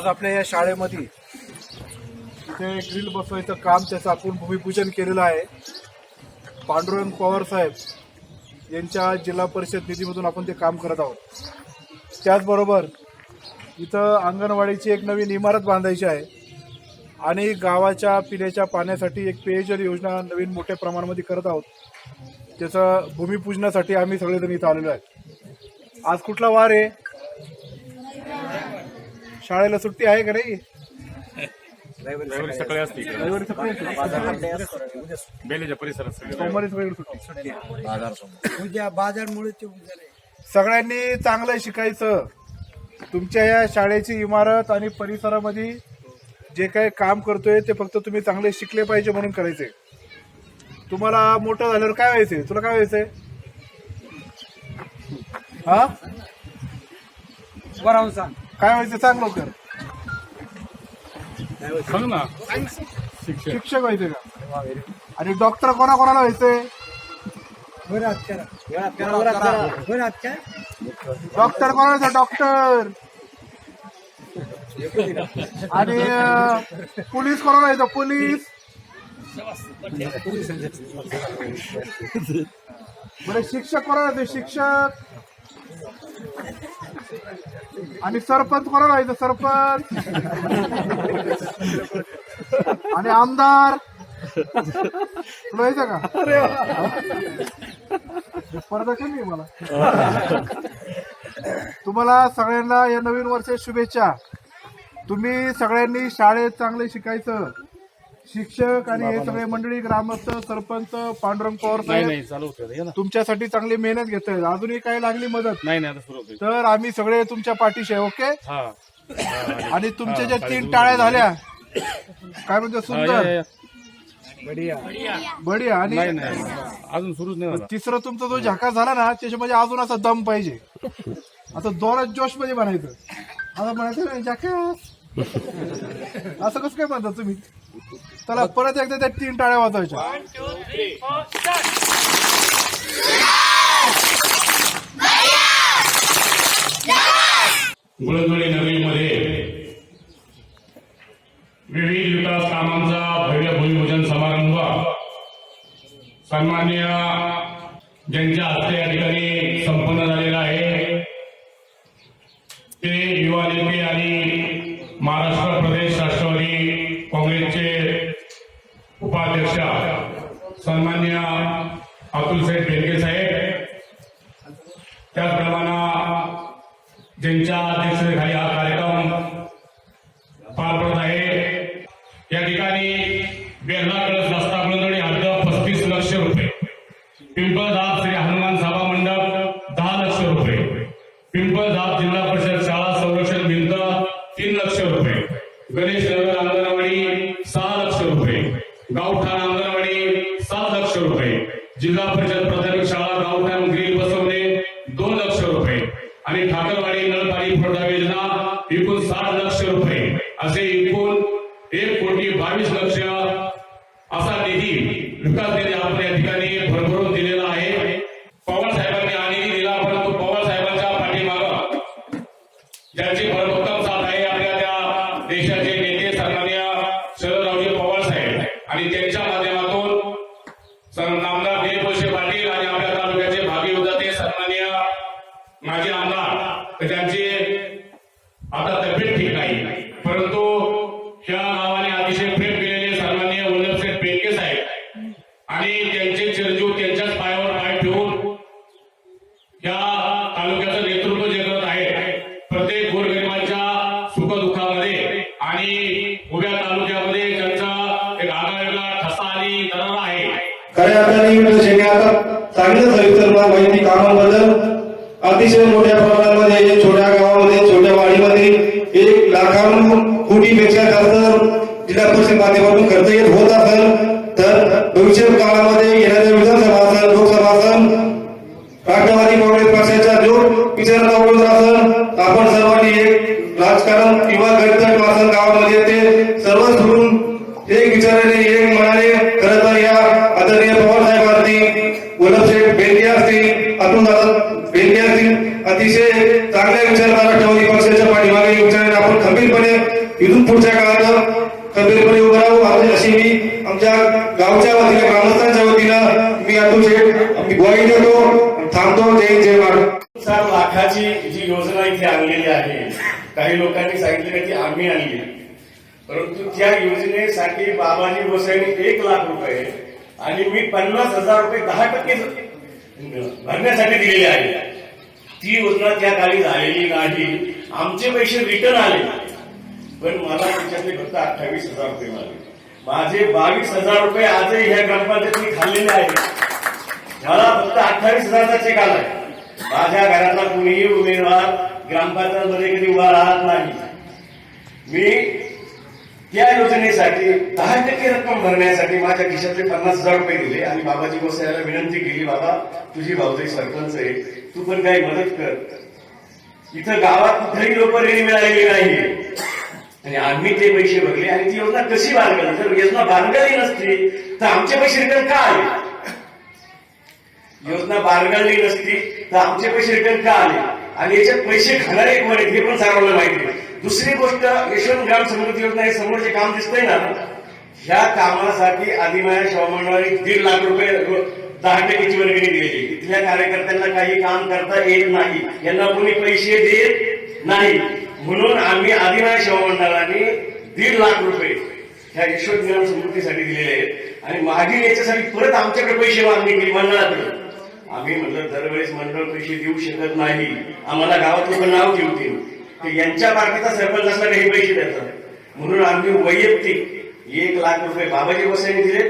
आज आपल्या या शाळेमध्ये इथे ग्रिल बसवायचं काम त्याचं आपण भूमिपूजन केलेलं आहे. पांडुरंग पवार साहेब यांच्या जिल्हा परिषद निधीमधून आपण ते काम करत आहोत. त्याचबरोबर इथं अंगणवाडीची एक नवीन इमारत बांधायची आहे आणि गावाच्या पिण्याच्या पाण्यासाठी एक पेयजल योजना नवीन मोठ्या प्रमाणामध्ये करत आहोत. त्याचं भूमिपूजनासाठी आम्ही सगळेजण इथं आलेलो आहे आज कुठला वार आहे? शाळेला सुट्टी आहे का नाही? रविवारी सकाळी असते इकडे. रविवारी सकाळी. बेलेच्या परिसरात सगळे सोमवारी सगळी सुट्टी. उद्या बाजारमुळे ते उद्या रे. सगळ्यांनी चांगलं शिकायचं. तुमच्या या शाळेची इमारत आणि परिसरामध्ये जे काही काम करतोय ते फक्त तुम्ही चांगले शिकले पाहिजे म्हणून करायचे तुम्हाला मोठं झाल्यावर काय व्हायचंय? तुला काय व्हायचंय? हा? राहून सांग. काय व्हायचं सांग लवकर. सांग ना. शिक्षक. शिक्षक व्हायचे का? आणि डॉक्टर कोणा कोणाला व्हायचंय? बरं हात करा बरं हात काय डॉक्टर कोणाला व्हायचं? डॉक्टर आणि अं, पोलीस कोणाला व्हायचं? पोलीस बरं शिक्षक कोणाला व्हायचं? शिक्षक. आणि सरपंच कोणाला व्हायचं? सरपंच. आणि आमदार. व्हायचं का? स्पर्धा कमी मला. तुम्हाला सगळ्यांना या नवीन वर्षात शुभेच्छा. तुम्ही सगळ्यांनी शाळेत चांगले शिकायचं. शिक्षक आणि हे सगळे मंडळी ग्रामस्थ सरपंच पांडुरंग पवार नाही साहेब नाही चालू होतं हे ना. तुमच्यासाठी चांगली मेहनत घेत आहेत अजूनही काही लागली मदत? नाही नाही आता सुरू होते तर आम्ही सगळे तुमच्या पाठीशी आहे ओके? हा. आणि तुमच्या ज्या तीन टाळ्या झाल्या काय हा, या, सुंदर? या, या. बढिया. आणि नाही नाही अजून सुरूच नाही झाला तिसरं तुमचा जो झाका झाला ना त्याच्यामध्ये अजून असा दम पाहिजे. आता जोरात जोशमध्ये म्हणायचं. आता म्हणायचं झाकास असं कसं काय म्हणता तुम्ही? चला परत एकदा त्या तीन टाळ्या वाजवायच्या. गुळदुळे नगरीमध्ये विविध विकास कामांचा भव्य भूमिपूजन समारंभ. सन्मान्य ज्यांच्या हस्ते या ठिकाणी संपन्न झालेला आहे. ते युवा नेते आणि महाराष्ट्र प्रदेश राष्ट्रवादी काँग्रेसचे उपाध्यक्ष सन्मान्य अतुल साहेब बेलगे साहेब त्याचप्रमाणे ज्यांच्या अध्यक्षतेखाली हा कार्यक्रम पार पडत आहे या ठिकाणी बेर्ला कळस रस्ता बुलंदणी हद्द पस्तीस लक्ष रुपये. पिंपळधाप आणि ठाकरवाडी नळपाणी पुरवठा योजना एकूण साठ लक्ष रुपये. आणि चिरंजीव त्यांच्याच पायावर पाय ठेवून या तालुक्याचं नेतृत्व जे करत आहे. प्रत्येक गोरगरिबांच्या सुखदुःखामध्ये आणि उभ्या तालुक्यामध्ये त्यांचा एक आगळा ठसा आणि दरारा आहे. खऱ्या अर्थाने युनिव्हर्सिटीने आता चांगलं सविस्तर माहिती कामांबद्दल. अतिशय मोठ्या प्रमाणामध्ये छोट्या गावामध्ये छोट्या वाडीमध्ये एक लाखाहून कोटीपेक्षा जास्त जिल्हा परिषद माध्यमातून खर्च येत होत असेल. सांगतो जय जय महाराष्ट्र सात लाखाची जी योजना इथे आणलेली आहे काही लोकांनी सांगितलं की आम्ही आणली. परंतु त्या योजनेसाठी बाबाजी गोसाईंनी एक लाख रुपये आणि मी पन्नास हजार रुपये दहा टक्के भरण्यासाठी दिलेली आहे. ती योजना त्या काळी झालेली नाही. आमचे पैसे रिटर्न आले. पण मला त्याच्यातले फक्त अठ्ठावीस हजार रुपये मिळाले. माझे बावीस हजार रुपये आजही ह्या ग्रामपंचायतीने खाल्लेले आहेत. मला फक्त अठ्ठावीस हजारचा चेक आलाय. माझ्या घरातला कुणीही उमेदवार ग्रामपंचायतमध्ये कधी उभा राहत नाही. मी त्या योजनेसाठी दहा टक्के रक्कम भरण्यासाठी माझ्या खिशातले पन्नास हजार रुपये दिले. आणि बाबाजी गोसायला विनंती केली बाबा तुझी भाऊजाई सरपंच आहे. तू पण काही मदत कर. इथं गावात कुठेही लोक रेडी मिळालेली नाहीये. आणि आम्ही ते पैसे भरले आणि ती योजना कशी बांधली? जर योजना बांधलेली नसती. तर आमचे पैसे रिटर्न का आले? योजना बारगळली नसती तर आमचे पैसे रिटर्न का आले? आणि याच्यात पैसे खाणारे कोण आहेत हे पण सर्वांना माहिती आहे. दुसरी गोष्ट यशवंत ग्राम समृद्धी योजना हे समोर जे काम दिसतंय ना ह्या कामासाठी आदिमाया शिवमंडळाने दीड लाख रुपये दहा टक्केची वर्गणी दिलेली. इथल्या कार्यकर्त्यांना काही काम करता येत नाही. यांना कोणी पैसे देत नाही. म्हणून आम्ही आदिमाया शिवमंडळाने दीड लाख रुपये ह्या यशवंत ग्राम समृद्धीसाठी दिलेले आहेत. आणि मागील याच्यासाठी परत आमच्याकडे पैसे मागणी केली मंडळाकडे आम्ही म्हटलं दरवेळेस मंडळ पैसे देऊ शकत नाही. आम्हाला गावात लोक नाव ठेवतील. यांच्या बाकीचा सरपंच असला काही पैसे देतात? म्हणून आम्ही वैयक्तिक एक लाख रुपये बाबाजी गोसाईने दिले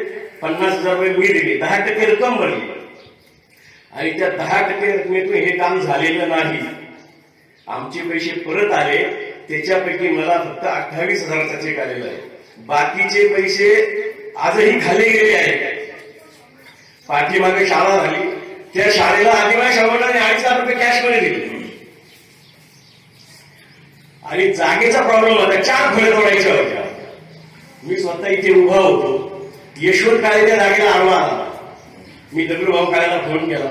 पन्नास हजार रुपये मी दिले. दहा टक्के रक्कम भरली. आणि त्या दहा टक्के रकमेतून हे काम झालेलं नाही. आमचे पैसे परत आले. त्याच्यापैकी मला फक्त अठ्ठावीस हजाराचा चेक आलेला आहे. बाकीचे पैसे आजही खाली गेले आहेत. पाठीमागे शाळा झाली. त्या शाळेला आदिवासी शाळांनी अडीच लाख रुपये कॅशमध्ये दिले. आणि जागेचा प्रॉब्लेम होता चार खोल्या तोडायच्या होत्या. मी स्वतः इथे उभा होतो. यशवंत काळे त्या जागेला आडवा आला. मी दगडूभाऊ काळ्याला फोन केला.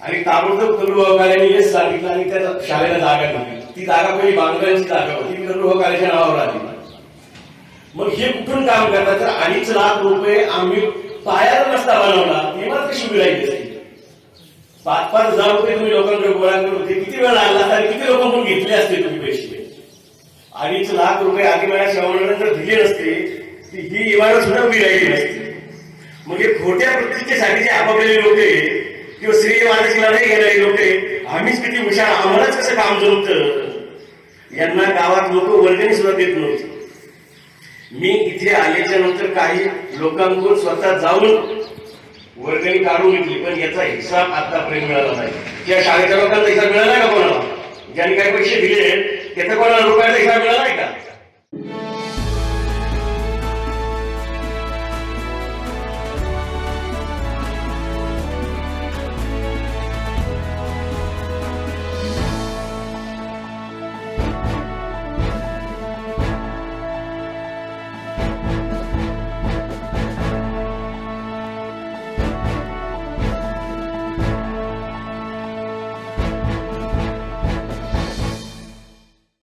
आणि ताबडतोब दगडूभाऊ काळ्याने हेच सांगितलं आणि त्या शाळेला जागा दिली. ती जागा पहिली बांधकांची जागा होती. दगडूभाऊ काळेच्या नावावर आली. मग हे कुठून काम करतात? तर अडीच लाख रुपये आम्ही पायाला नसता बनवला. इमारत कशी मिळायची पाच पाच हजार रुपये तुम्ही लोकांकडे गोळा करत होते किती वेळ लागला? तर आणि किती लोकांकडून घेतले असते तुम्ही पैसे? अडीच लाख रुपये आधी माझ्या शेवटनंतर दिले नसते ही इमारत सुद्धा उभी राहिली मग हे खोट्या प्रतिष्ठेसाठी जे आपापलेले लोक किंवा श्री मानसीला नाही घेणारे लोक आम्हीच किती हुशार आम्हालाच कसं काम जमतं? यांना गावात लोक वर्गणी सुद्धा देत नव्हती. मी इथे आल्याच्यानंतर काही लोकांकडून स्वतः जाऊन वर्गणी काढून घेतली पण याचा हिसाब आतापर्यंत मिळाला नाही. या शाळेच्या लोकांचा हिसाब मिळाला का कोणाला? ज्यांनी काही पैसे दिले त्याचा कोणाला रुपयाचा हिसाब मिळालाय का?